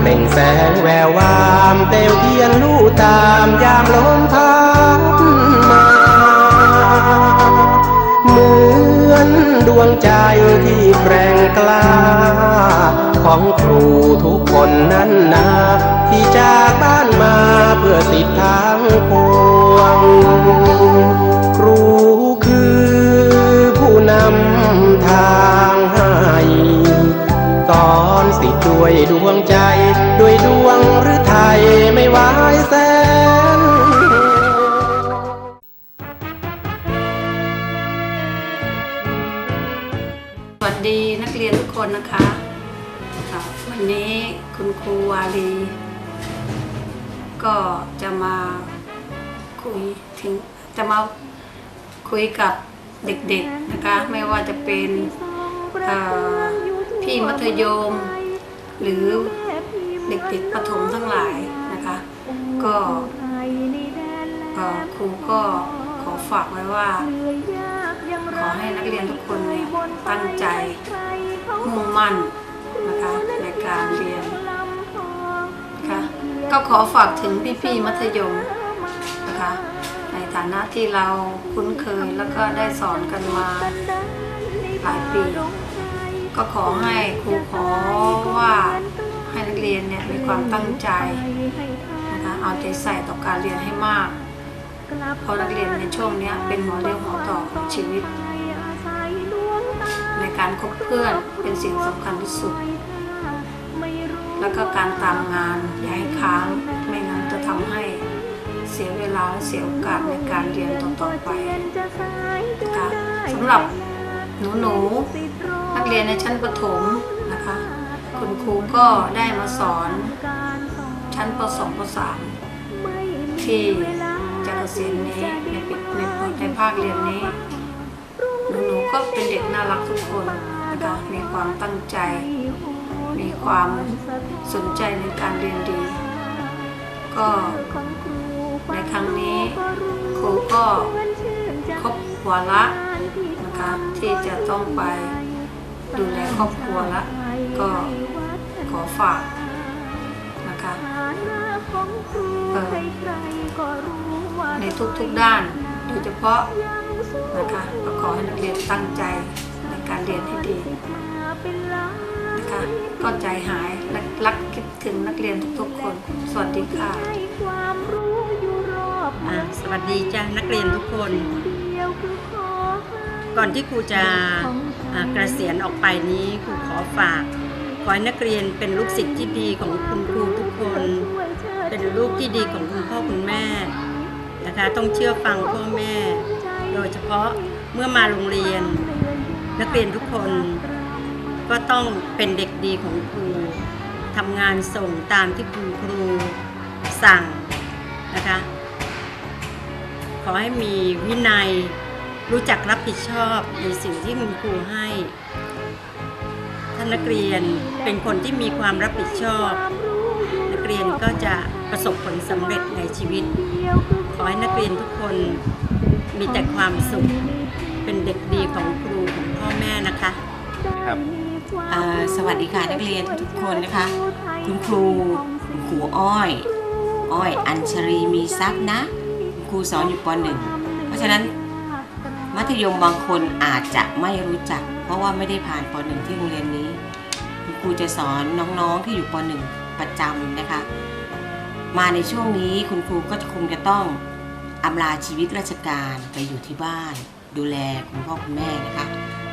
เปล่งแสงแวววามเตวเทียนลู่ตามยามลมพัดมาเหมือนดวงใจที่แกร่งกล้า ของครูทุกคนนั้นนาที่จากบ้านมาเพื่อสิทธิทางปวง ก็จะมาคุยถึงจะมาคุยกับเด็กๆนะคะ ไม่ว่าจะเป็นพี่มัธยม หรือเด็กๆประถมทั้งหลายนะคะ ก็ครูก็ขอฝากไว้ว่า ขอให้นักเรียนทุกคนตั้งใจมุ่งมั่นนะคะในการเรียน ก็ขอฝากถึงพี่ๆมัธยมนะคะ ในฐานะที่เราคุ้นเคยแล้วก็ได้สอนกันมาหลายปี ก็ขอให้ครูขอว่าให้นักเรียนเนี่ยมีความตั้งใจนะคะเอาใจใส่ต่อการเรียนให้มาก เพราะนักเรียนในช่วงนี้เป็นหัวเรี่ยวหัวต่อของชีวิต ในการคบเพื่อนเป็นสิ่งสำคัญที่สุด แล้วก็การตามงานอย่าให้ค้างไม่งั้นจะทำให้เสียเวลาและเสียโอกาสในการเรียนต่อๆไปนะคะสำหรับหนูๆนักเรียนในชั้นประถมนะคะ คุณครูก็ได้มาสอนชั้นป .2 ป .3 ที่จะเกษียณนี้ในปีในในภาคเรียนนี้ หนูๆก็เป็นเด็กน่ารักทุกคนนะคะมีความตั้งใจ มีความสนใจในการเรียนดี ก็ในครั้งนี้ครูก็ครบวาระนะคะที่จะต้องไปดูแลครอบครัวละ ก็ขอฝากนะคะในทุกๆด้านโดยเฉพาะนะคะก็ขอให้นักเรียนตั้งใจในการเรียนให้ดี คะก็ใจหายและรักคิดถึงนักเรียนทุกๆคน สวัสดีค่ะอ่าสวัสดีจ้านักเรียนทุกคน ก่อนที่ครูจะอ่าเกษียณออกไปนี้ครูขอฝากขอให้นักเรียนเป็นลูกศิษย์ที่ดีของคุณครูทุกคน เป็นลูกที่ดีของคุณพ่อคุณแม่นะคะต้องเชื่อฟังพ่อแม่ โดยเฉพาะเมื่อมาโรงเรียน นักเรียนทุกคน ก็ต้องเป็นเด็กดีของครูทำงานส่งตามที่คุณครูสั่งนะคะ ขอให้มีวินัยรู้จักรับผิดชอบในสิ่งที่คุณครูให้ท่านนักเรียนเป็นคนที่มีความรับผิดชอบ นักเรียนก็จะประสบผลสำเร็จในชีวิต ขอให้นักเรียนทุกคนมีแต่ความสุข เป็นเด็กดีของครูของพ่อแม่นะคะครับ สวัสดีค่ะนักเรียนทุกคนนะคะ คุณครูคุณครูอ้อย อ้อยอัญชรีมีทรัพย์นะคุณครูสอนอยู่ปหนึ่งเพราะฉะนั้นมัธยมบางคนอาจจะไม่รู้จัก เพราะว่าไม่ได้ผ่านปหนึ่งที่โรงเรียนนี้ คุณครูจะสอนน้องๆที่อยู่ปหนึ่งประจำนะคะ มาในช่วงนี้คุณครูก็คงจะต้องอำลาชีวิตราชการไปอยู่ที่บ้าน ดูแลคุณพ่อคุณแม่นะคะ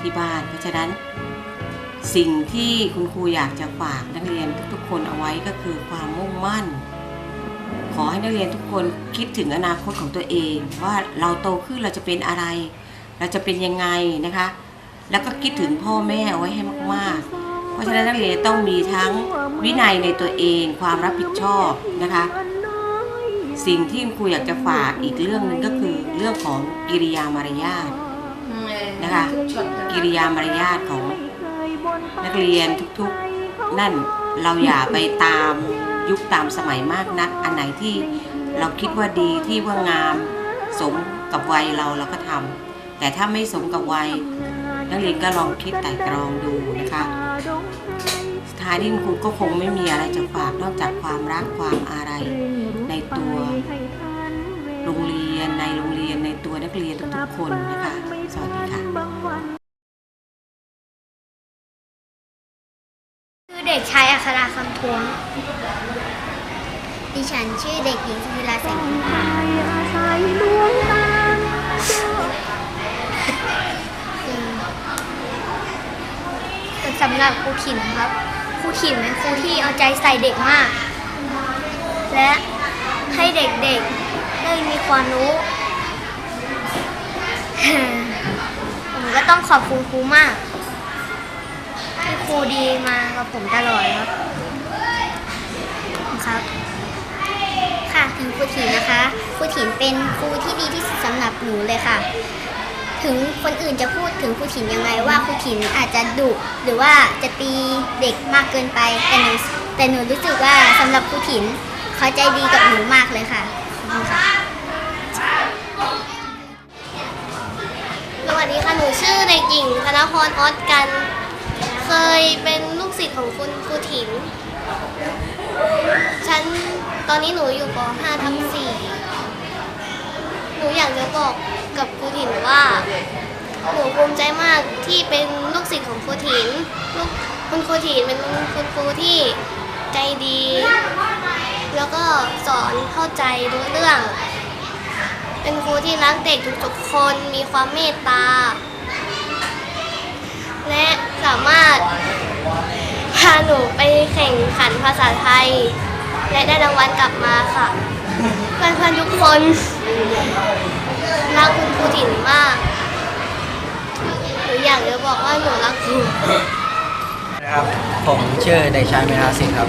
ที่บ้านเพราะฉะนั้น สิ่งที่คุณครูอยากจะฝากนักเรียนทุกๆคนเอาไว้ก็คือความมุ่งมั่น ขอให้นักเรียนทุกคนคิดถึงอนาคตของตัวเอง ว่าเราโตขึ้นเราจะเป็นอะไร เราจะเป็นยังไงนะคะ แล้วก็คิดถึงพ่อแม่เอาไว้ให้มากๆ เพราะฉะนั้นนักเรียนต้องมีทั้งวินัยในตัวเอง ความรับผิดชอบนะคะ สิ่งที่คุณครูอยากจะฝากอีกเรื่องหนึ่งก็คือเรื่องของกิริยามารยาทนะคะ กิริยามารยาทของ นักเรียนทุกๆ นั่นเราอย่าไปตามยุคตามสมัยมากนัก อันไหนที่เราคิดว่าดีที่ว่างามสมกับวัยเราเราก็ทำแต่ถ้าไม่สมกับวัย นักเรียนก็ลองคิดไต่ตรองดูนะคะสุดท้ายที่คุณครูก็คงไม่มีอะไรจะฝากนอกจากความรักความอะไรในตัวโรงเรียนในโรงเรียนในตัวนักเรียนทุกๆคนนะคะสวัสดี ราคำทวงดิฉันชื่อเด็กหญิงสุธิราแสงอินทาคือสำหรับครูขิมครับครูขิมเป็นครูที่เอาใจใส่เด็กมาก และให้เด็กๆได้มีความรู้ผมก็ต้องขอบคุณครูมากที่ ครูดีมากับผมตลอดครับครับค่ะถึงครูถินนะคะครูถินเป็นครูที่ดีที่สุดสำหรับหนูเลยค่ะ ถึงคนอื่นจะพูดถึงครูถินยังไงว่าครูถินอาจจะดุหรือว่าจะตีเด็กมากเกินไปแต่หนูแต่หนูรู้สึกว่าสำหรับครูถินเขาใจดีกับหนูมากเลยค่ะขอบคุณค่ะสวัสดีค่ะหนูชื่อเด็กหญิงธนพรออสกัน เคยเป็นลูกศิษย์ของคุณครูถินฉันตอนนี้หนูอยู่ป .5 ทับ4หนูอยากจะบอกกับครูถินว่า หนูภูมิใจมากที่เป็นลูกศิษย์ของครูถินลูกคุณครูถินเป็นคุณครูที่ใจดี แล้วก็สอนเข้าใจรู้เรื่อง เป็นครูที่รักเด็กทุกๆคนมีความเมตตา และสามารถพาหนูไปแข่งขันภาษาไทย และได้รางวัลกลับมาค่ะ เพื่อนๆทุกคนรักคุณครูถิ่นมากหนูอยากจะบอกว่าหนูรักครูนะครับผมชื่อเด็กชายเมธาสิงห์ครับ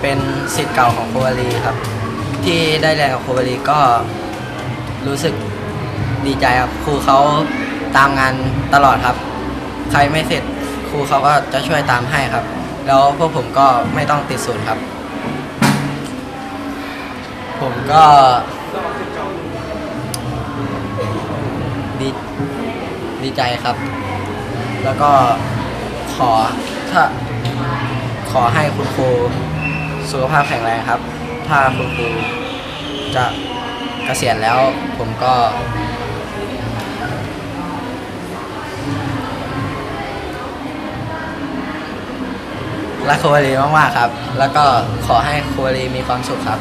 เป็นสิทธิ์เก่าของโคบารีครับ ที่ได้เรียนกับโคบารีก็รู้สึกดีใจครับครูเขาตามงานตลอดครับ ใครไม่เสร็จครูเขาก็จะช่วยตามให้ครับ แล้วพวกผมก็ไม่ต้องติดศูนย์ครับ ผมก็ดีดีใจครับ แล้วก็ขอถ้าขอให้คุณครูสุขภาพแข็งแรงครับ ถ้าคุณครูจะเกษียณแล้วผมก็ รักครูวารีมากๆครับ แล้วก็ขอให้ครูวารีมีความสุขครับ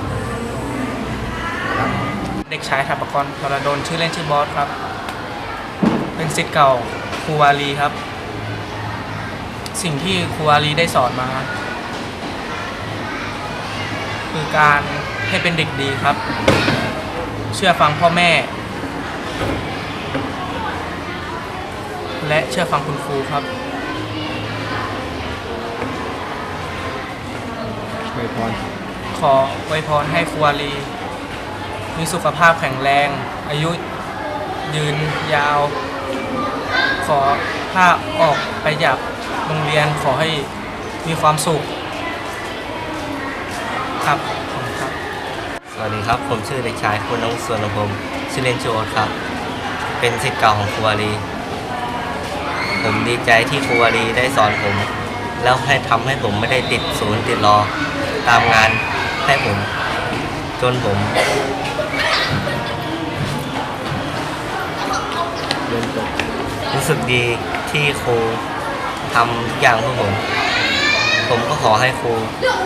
เด็กชายถัปกรธรดลชื่อเล่นชื่อบอสครับ เป็นศิษย์เก่าครูวาลีครับ สิ่งที่ครูวาลีได้สอนมา คือการให้เป็นเด็กดีครับ เชื่อฟังพ่อแม่ และเชื่อฟังคุณครูครับ ขอไวยพรให้ครูวาลี มีสุขภาพแข็งแรง อายุยืนยาว ขอถ้าออกไปจากโรงเรียนขอให้มีความสุข ครับขอบคุณครับ สวัสดีครับ ผมชื่อเด็กชายคุณน้องส่วนพมชื่อเล่นชื่อโอ๊ตครับ เป็นศิษย์เก่าของครูวารี ผมดีใจที่ครูวารีได้สอนผม แล้วให้ทำให้ผมไม่ได้ติดศูนย์ติดรอ ตามงานให้ผม จนผมรู้สึกดีที่ครูทำทุกอย่างเพื่อผม ผมก็ขอให้ครู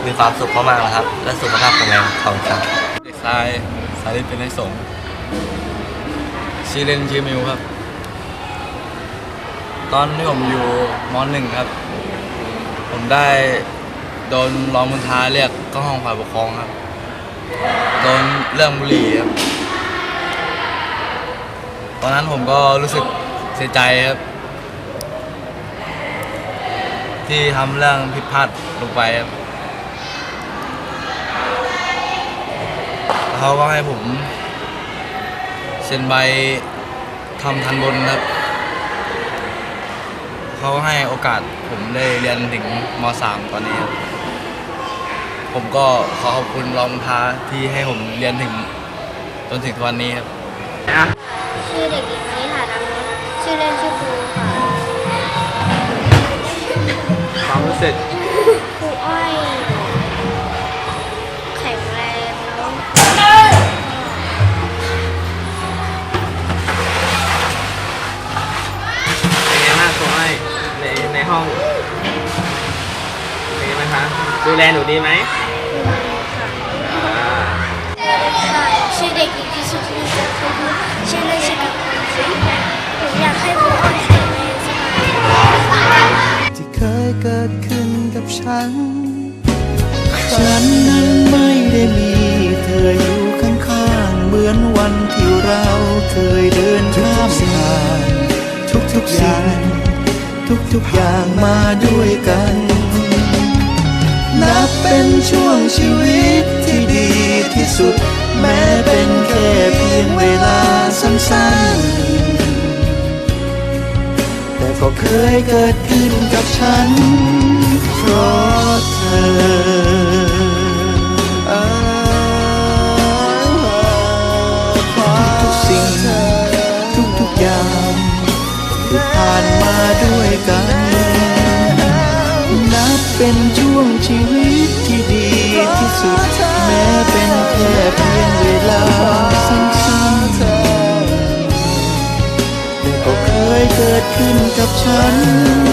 มีความสุขมากๆนะครับ และสุขภาพแข็งแรงขอบคุณครับเด็กชายสาริตเป็นในสงชื่อเล่นชื่อมิวครับ ตอนที่ผมอยู่มหนึ่งครับ ผมได้ โดนรองมุนทาเรียกเข้าห้องฝ่ายปกครองครับ โดนเรื่องบุหรี่ครับ ตอนนั้นผมก็รู้สึกเสียใจครับ ที่ทำเรื่องผิดพลาดลงไปครับเขาก็ให้ผมเซ็นใบทำทันบนครับเขาให้โอกาสผมได้เรียนถึงม .3 ตอนนี้ครับ ผมก็ขอขอบคุณรองท้าที่ให้ผมเรียนถึงจนถึงทุกวันนี้ครับ ชื่อเด็กหญิงนิธาดังนชื่อเล่นชื่อปูค่ะสึกครูอ้อยแข็งแรงแล้วเป็นไงบ้างครูอ้อยในในห้องเป็นไงบ้างคะดูแลหนูดีไหมอ่า ค่ะชื่อเด็กหญิงพิสุทธิ์นิจคุลชื่อเล่นชื่อกับผมอยากให้ครูอ้อยแข็งแรงสบายที่เคยเกิดขึ้นกับฉัน ฉันนั้นไม่ได้มี เธออยู่ข้างๆเหมือนวันที่เราเคยเดินข้ามผ่านทุกๆอย่างทุกๆอย่างมาด้วยกัน นับเป็นช่วงชีวิตที่ดี ที่สุด แม้เป็นแค่เพียงเวลาสั้นๆ แต่ก็เคยเกิดขึ้นกับฉัน เพราะเธอทุกสิ่งทุกๆอย่างที่ผ่านมาด้วยกันนับเป็นช่วงชีวิตที่ดีที่สุด ขึ้นกับฉัน